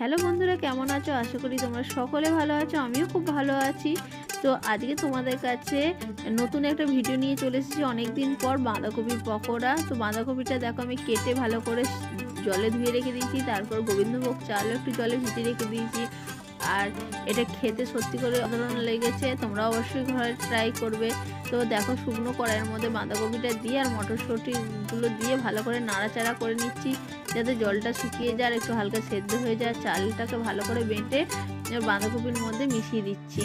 Hello বন্ধুরা, কেমন আছো? আশা করি তোমরা সকলে ভালো আছো, আমিও খুব ভালো আছি। তো আজকে তোমাদের কাছে নতুন একটা ভিডিও নিয়ে চলে এসেছি। অনেকদিন পর বাঁধাকপির পকোড়া। তো বাঁধাকপিটা দেখো আমি কেটে ভালো করে জলে ধুয়ে রেখে দিয়েছি। তারপর গোবিন্দভোগ চালও একটু জলে ভিজিয়ে রেখে দিয়েছি। আর এটা খেতে সত্যি করে অসাধারণ লেগেছে, তোমরা অবশ্যই ঘরে ট্রাই করবে। তো দেখো শুকনো কড়াইয়ের মধ্যে বাঁধাকপিটা দিয়ে আর মটরশুঁটিগুলো দিয়ে ভালো করে নাড়াচাড়া করে নিচ্ছি, যাতে জলটা শুকিয়ে যায় আর একটু হালকা সেদ্ধ হয়ে যায়। চালটাকে ভালো করে বেটে বাঁধাকপির মধ্যে মিশিয়ে দিচ্ছি।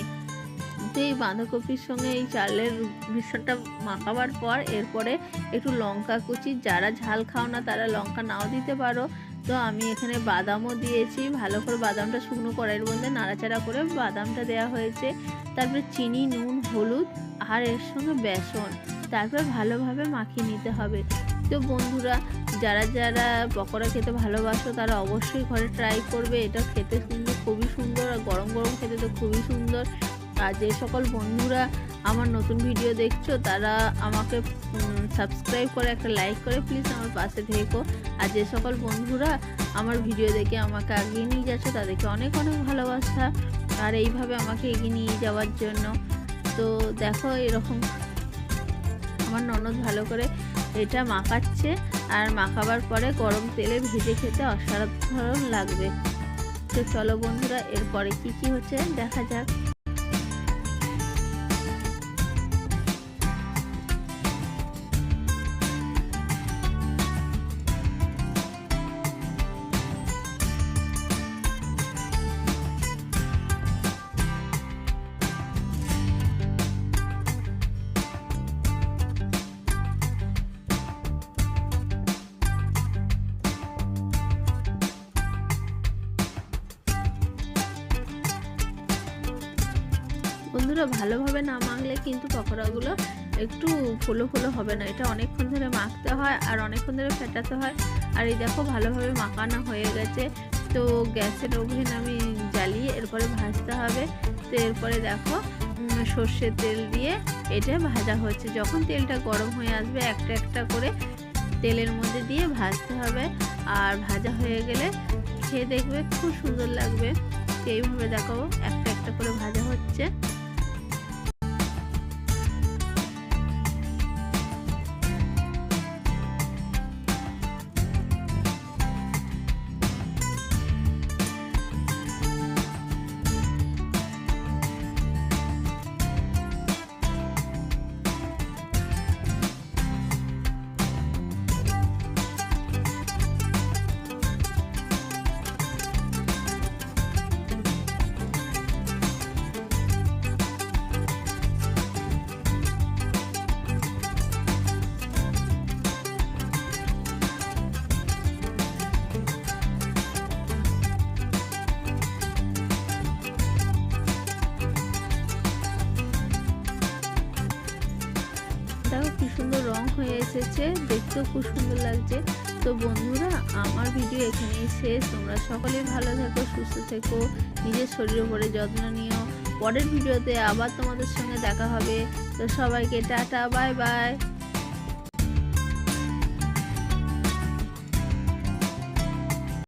তো এই বাঁধাকপির সঙ্গে এই চালের মিশ্রণটা মাখাবার পর এরপরে একটু লঙ্কা কুচি, যারা ঝাল খাও না তারা লঙ্কা নাও দিতে পারো। তো আমি এখানে বাদামও দিয়েছি। ভালো করে বাদামটা শুকনো কড়াইয়ের মধ্যে নাড়াচাড়া করে বাদামটা দেওয়া হয়েছে। তারপরে চিনি, নুন, হলুদ আর এর সঙ্গে বেসন তারপর ভালোভাবে মাখিয়ে নিতে হবে। তো বন্ধুরা, যারা যারা পকোড়া খেতে ভালোবাসো তারা অবশ্যই ঘরে ট্রাই করবে। এটা খেতে কিন্তু খুবই সুন্দর আর গরম গরম খেতে তো খুবই সুন্দর। আর যে সকল বন্ধুরা আমার নতুন ভিডিও দেখছ, তারা আমাকে সাবস্ক্রাইব করে একটা লাইক করে প্লিজ আমার পাশে থেকো। আর যে সকল বন্ধুরা আমার ভিডিও দেখে আমাকে এগিয়ে নিয়ে যাচ্ছে, তাদেরকে অনেক অনেক ভালোবাসা। আর এইভাবে আমাকে এগিয়ে নিয়ে যাওয়ার জন্য। তো দেখো এরকম আমার ননদ ভালো করে এটা মাখাচ্ছে, আর মাখাবার পরে গরম তেলে ভেজে খেতে অসাধারণ লাগবে। তো চলো বন্ধুরা, এরপরে কি কি হচ্ছে দেখা যাক। বন্ধুরা ভালোভাবে না মাখলে কিন্তু পকোড়াগুলো একটু ফুলো ফুলো হবে না। এটা অনেকক্ষণ ধরে মাখতে হয় আর অনেকক্ষণ ধরে ফেটাতে হয়। আর এই দেখো ভালোভাবে মাখানো হয়ে গেছে। তো গ্যাসের ওভেন আমি জ্বালিয়ে এরপরে ভাজতে হবে। তো এরপরে দেখো সর্ষের তেল দিয়ে এটা ভাজা হচ্ছে। যখন তেলটা গরম হয়ে আসবে একটা একটা করে তেলের মধ্যে দিয়ে ভাজতে হবে। আর ভাজা হয়ে গেলে খেয়ে দেখবে খুব সুন্দর লাগবে। এইভাবে দেখো একটা একটা করে ভাজা হচ্ছে। সুন্দর রং হয়ে এসেছে, দেখতেও খুব সুন্দর লাগছে। তো বন্ধুরা, আমার ভিডিও এখানেই শেষ। তোমরা সকলেই ভালো থেকো, সুস্থ থেকো, নিজের শরীর উপরে যত্ন নিও। পরের ভিডিওতে আবার তোমাদের সঙ্গে দেখা হবে। তো সবাইকে টাটা, বাই বাই।